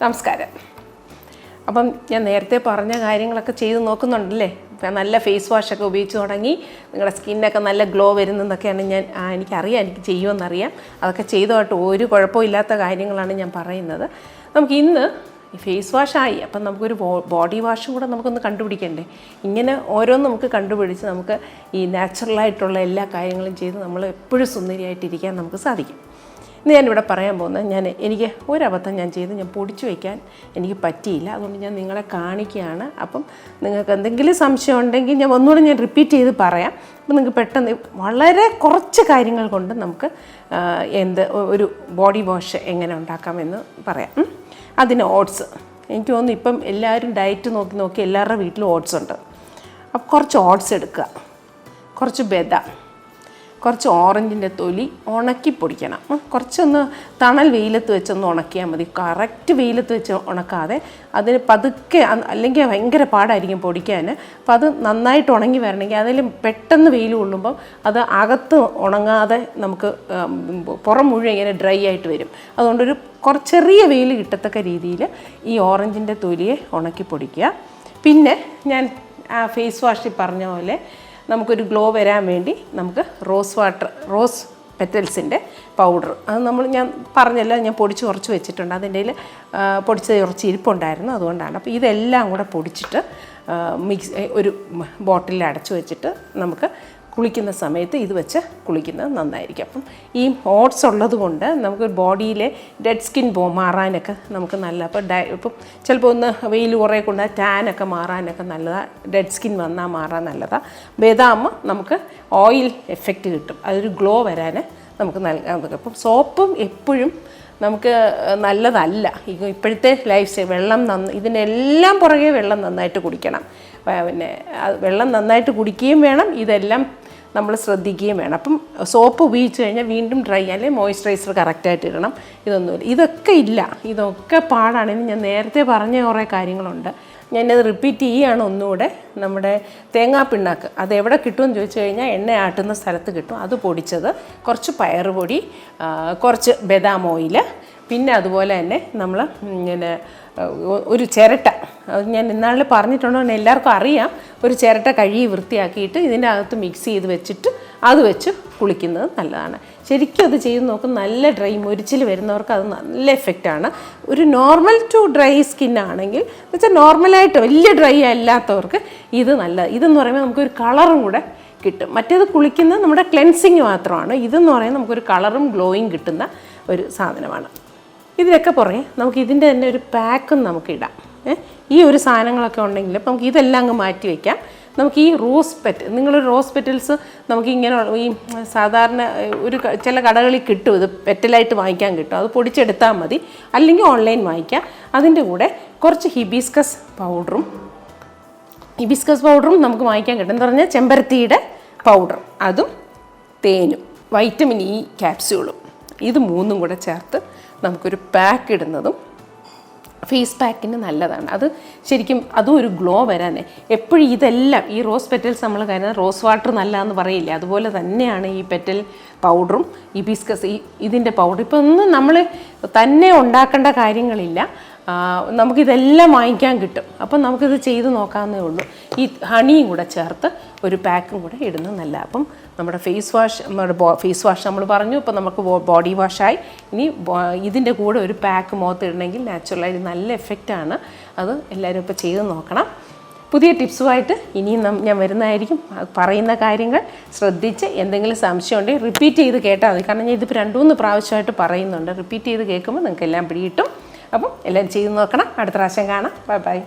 നമസ്കാരം. അപ്പം ഞാൻ നേരത്തെ പറഞ്ഞ കാര്യങ്ങളൊക്കെ ചെയ്ത് നോക്കുന്നുണ്ടല്ലേ? നല്ല ഫേസ് വാഷൊക്കെ ഉപയോഗിച്ച് തുടങ്ങി നിങ്ങളുടെ സ്കിന്നൊക്കെ നല്ല ഗ്ലോ വരുന്നെന്നൊക്കെയാണ് ഞാൻ എനിക്കറിയാം എനിക്ക് ചെയ്യുമെന്നറിയാം. അതൊക്കെ ചെയ്തോട്ട് ഒരു കുഴപ്പമില്ലാത്ത കാര്യങ്ങളാണ് ഞാൻ പറയുന്നത്. നമുക്ക് ഇന്ന് ഫേസ് വാഷായി അപ്പം നമുക്കൊരു ബോഡി വാഷും കൂടെ നമുക്കൊന്ന് കണ്ടുപിടിക്കണ്ടേ? ഇങ്ങനെ ഓരോന്ന് നമുക്ക് കണ്ടുപിടിച്ച് നമുക്ക് ഈ നാച്ചുറലായിട്ടുള്ള എല്ലാ കാര്യങ്ങളും ചെയ്ത് നമ്മൾ എപ്പോഴും സുന്ദരിയായിട്ടിരിക്കാൻ നമുക്ക് സാധിക്കും. ഇന്ന് ഞാനിവിടെ പറയാൻ പോകുന്നത് ഞാൻ എനിക്ക് ഒരബദ്ധം ഞാൻ ചെയ്ത് ഞാൻ പൊടിച്ചു വയ്ക്കാൻ എനിക്ക് പറ്റിയില്ല. അതുകൊണ്ട് ഞാൻ നിങ്ങളെ കാണിക്കുകയാണ്. അപ്പം നിങ്ങൾക്ക് എന്തെങ്കിലും സംശയം ഉണ്ടെങ്കിൽ ഞാൻ ഒന്നുകൂടെ ഞാൻ റിപ്പീറ്റ് ചെയ്ത് പറയാം. അപ്പം നിങ്ങൾക്ക് പെട്ടെന്ന് വളരെ കുറച്ച് കാര്യങ്ങൾ കൊണ്ട് നമുക്ക് എന്ത് ഒരു ബോഡി വാഷ് എങ്ങനെ ഉണ്ടാക്കാമെന്ന് പറയാം. അതിന് ഓട്സ് എനിക്ക് തോന്നുന്നു ഇപ്പം എല്ലാവരും ഡയറ്റ് നോക്കി നോക്കി എല്ലാവരുടെ വീട്ടിലും ഓട്സ് ഉണ്ട്. അപ്പോൾ കുറച്ച് ഓട്സ് എടുക്കുക. കുറച്ച് ബദാം. കുറച്ച് ഓറഞ്ചിന്റെ തൊലി ഉണക്കി പൊടിക്കണം. കുറച്ചൊന്ന് തണൽ വെയിലത്ത് വെച്ചൊന്ന് ഉണക്കിയാൽ മതി. കറക്റ്റ് വെയിലത്ത് വെച്ച് ഉണക്കാതെ അതിന് പതുക്കെ അല്ലെങ്കിൽ ഭയങ്കര പാടായിരിക്കും പൊടിക്കാൻ. അപ്പോൾ അത് നന്നായിട്ട് ഉണങ്ങി വരണമെങ്കിൽ അതിൽ പെട്ടെന്ന് വെയിൽ കൊള്ളുമ്പം അത് അകത്ത് ഉണങ്ങാതെ നമുക്ക് പുറം മുഴുവൻ ഇങ്ങനെ ഡ്രൈ ആയിട്ട് വരും. അതുകൊണ്ടൊരു കുറച്ച് ചെറിയ വെയിൽ കിട്ടത്തക്ക രീതിയിൽ ഈ ഓറഞ്ചിന്റെ തൊലിയെ ഉണക്കി പൊടിക്കുക. പിന്നെ ഞാൻ ഫേസ് വാഷിൽ പറഞ്ഞ പോലെ നമുക്കൊരു ഗ്ലോ വരാൻ വേണ്ടി നമുക്ക് റോസ് വാട്ടർ റോസ് പെറ്റൽസിന്റെ പൗഡർ. അത് നമ്മൾ ഞാൻ പറഞ്ഞല്ലോ ഞാൻ പൊടിച്ച് കുറച്ച് വെച്ചിട്ടുണ്ട്. അതിന്റെ പൊടിച്ച് കുറച്ച് ഇരിപ്പുണ്ടായിരുന്നു അതുകൊണ്ടാണ്. അപ്പോൾ ഇതെല്ലാം കൂടെ പൊടിച്ചിട്ട് മിക്സ് ഒരു ബോട്ടിലിൽ അടച്ചു വെച്ചിട്ട് നമുക്ക് കുളിക്കുന്ന സമയത്ത് ഇത് വെച്ച് കുളിക്കുന്നത് നന്നായിരിക്കും. അപ്പം ഈ ഓട്സ് ഉള്ളത് കൊണ്ട് നമുക്ക് ബോഡിയിലെ ഡെഡ് സ്കിൻ പോ മാറാനൊക്കെ നമുക്ക് നല്ല അപ്പോൾ ഡയ ഇപ്പം ചിലപ്പോൾ ഒന്ന് വെയിൽ കുറേ കൊണ്ട് ടാനൊക്കെ മാറാനൊക്കെ നല്ലതാണ് ഡെഡ് സ്കിൻ വന്നാൽ മാറാൻ നല്ലതാണ് ബദാം നമുക്ക് ഓയിൽ എഫക്റ്റ് കിട്ടും. അതൊരു ഗ്ലോ വരാൻ നമുക്ക് നൽകാൻ അപ്പം സോപ്പും എപ്പോഴും നമുക്ക് നല്ലതല്ല. ഇപ്പോഴത്തെ ലൈഫ് സ്റ്റൈൽ വെള്ളം നന്ന ഇതിനെല്ലാം പുറകെ വെള്ളം നന്നായിട്ട് കുടിക്കണം. പിന്നെ വെള്ളം നന്നായിട്ട് കുടിക്കുകയും വേണം. ഇതെല്ലാം നമ്മൾ ശ്രദ്ധിക്കുകയും വേണം. അപ്പം സോപ്പ് ഉപയോഗിച്ച് കഴിഞ്ഞാൽ വീണ്ടും ഡ്രൈ അല്ലെങ്കിൽ മോയ്സ്ചറൈസർ കറക്റ്റായിട്ട് ഇടണം. ഇതൊന്നുമില്ല. ഇതൊക്കെ ഇല്ല. ഇതൊക്കെ പാടാണ്. ഇനി ഞാൻ നേരത്തെ പറഞ്ഞ കുറേ കാര്യങ്ങളുണ്ട്. ഞാനത് റിപ്പീറ്റ് ചെയ്യുകയാണ് ഒന്നുകൂടെ. നമ്മുടെ തേങ്ങാ പിണ്ണാക്ക് അത് എവിടെ കിട്ടുമെന്ന് ചോദിച്ചു കഴിഞ്ഞാൽ എണ്ണ ആട്ടുന്ന സ്ഥലത്ത് കിട്ടും. അത് പൊടിച്ചത് കുറച്ച് പയറുപൊടി കുറച്ച് ബദാം ഓയിൽ പിന്നെ അതുപോലെ തന്നെ നമ്മൾ ഇങ്ങനെ ഒരു ചിരട്ട. അത് ഞാൻ ഇന്നാളിൽ പറഞ്ഞിട്ടുണ്ടോ എല്ലാവർക്കും അറിയാം. ഒരു ചിരട്ട കഴുകി വൃത്തിയാക്കിയിട്ട് ഇതിന്റെ അകത്ത് മിക്സ് ചെയ്ത് വെച്ചിട്ട് അത് വെച്ച് കുളിക്കുന്നത് നല്ലതാണ്. ശരിക്കും അത് ചെയ്ത് നോക്കും നല്ല ഡ്രൈ മുരിച്ചിൽ വരുന്നവർക്ക് അത് നല്ല എഫക്റ്റാണ് ഒരു നോർമൽ ടു ഡ്രൈ സ്കിൻ ആണെങ്കിൽ വെച്ചാൽ നോർമലായിട്ട് വലിയ ഡ്രൈ അല്ലാത്തവർക്ക് ഇത് നല്ല ഇതെന്ന് പറയുമ്പോൾ നമുക്കൊരു കളറും കൂടെ കിട്ടും. മറ്റേത് കുളിക്കുന്നത് നമ്മുടെ ക്ലെൻസിങ് മാത്രമാണ്. ഇതെന്ന് പറയുന്നത് നമുക്കൊരു കളറും ഗ്ലോയും കിട്ടുന്ന ഒരു സാധനമാണ്. ഇതിനൊക്കെ പുറകെ നമുക്ക് ഇതിന്റെ തന്നെ ഒരു പാക്കും നമുക്ക് ഇടാം. ഈ ഒരു സാധനങ്ങളൊക്കെ ഉണ്ടെങ്കിൽ ഇപ്പം നമുക്ക് ഇതെല്ലാം അങ്ങ് മാറ്റി വയ്ക്കാം നമുക്ക് ഈ റോസ് പെറ്റ് നിങ്ങൾ റോസ് പെറ്റൽസ് നമുക്ക് ഇങ്ങനെ ഈ സാധാരണ ഒരു ചില കടകളിൽ കിട്ടും. ഇത് പെറ്റലായിട്ട് വാങ്ങിക്കാൻ കിട്ടും. അത് പൊടിച്ചെടുത്താൽ മതി. അല്ലെങ്കിൽ ഓൺലൈൻ വാങ്ങിക്കാം. അതിന്റെ കൂടെ കുറച്ച് ഹിബിസ്കസ് പൗഡറും ഹിബിസ്കസ് പൗഡറും നമുക്ക് വാങ്ങിക്കാൻ കിട്ടും. എന്ന് പറഞ്ഞാൽ ചെമ്പരത്തിയുടെ പൗഡർ അതും തേനും വൈറ്റമിൻ ഇ ക്യാപ്സ്യൂളും ഇത് മൂന്നും കൂടെ ചേർത്ത് നമുക്കൊരു പാക്ക് ഇടുന്നതും ഫേസ് പാക്കിന് നല്ലതാണ്. അത് ശരിക്കും അതും ഒരു ഗ്ലോ വരാനേ. എപ്പോഴും ഇതെല്ലാം ഈ റോസ് പെറ്റൽസ് നമ്മൾ കാരണം റോസ് വാട്ടർ നല്ലതെന്ന് പറയില്ലേ? അതുപോലെ തന്നെയാണ് ഈ പെറ്റൽ പൗഡറും ഈ ബിസ്കസ് ഈ ഇതിന്റെ പൗഡർ ഇപ്പോൾ ഒന്നും നമ്മൾ തന്നെ ഉണ്ടാക്കേണ്ട കാര്യങ്ങളില്ല. നമുക്കിതെല്ലാം വാങ്ങിക്കാൻ കിട്ടും. അപ്പം നമുക്കിത് ചെയ്ത് നോക്കാവുന്നേ ഉള്ളൂ. ഈ ഹണിയും കൂടെ ചേർത്ത് ഒരു പാക്കും കൂടെ ഇടുന്നത് നല്ല അപ്പം നമ്മുടെ ഫേസ് വാഷ് നമ്മുടെ ഫേസ് വാഷ് നമ്മൾ പറഞ്ഞു. ഇപ്പം നമുക്ക് ബോഡി വാഷായി. ഇനി ഇതിന്റെ കൂടെ ഒരു പാക്ക് മുഖത്ത് ഇടണമെങ്കിൽ നാച്ചുറലായിട്ട് നല്ല എഫക്റ്റാണ് അത് എല്ലാവരും ഇപ്പോൾ ചെയ്ത് നോക്കണം. പുതിയ ടിപ്സുമായിട്ട് ഇനിയും ഞാൻ വരുന്നതായിരിക്കും. പറയുന്ന കാര്യങ്ങൾ ശ്രദ്ധിച്ച് എന്തെങ്കിലും സംശയം ഉണ്ടെങ്കിൽ റിപ്പീറ്റ് ചെയ്ത് കേട്ടാൽ മതി. കാരണം ഞാൻ ഇതിപ്പോൾ രണ്ടു മൂന്ന് പ്രാവശ്യമായിട്ട് പറയുന്നുണ്ട്. റിപ്പീറ്റ് ചെയ്ത് കേൾക്കുമ്പോൾ നിങ്ങൾക്ക് എല്ലാം പിടികിട്ടും. അപ്പം എല്ലാവരും ചെയ്ത് നോക്കണം. അടുത്ത പ്രാവശ്യം കാണാം. Bye bye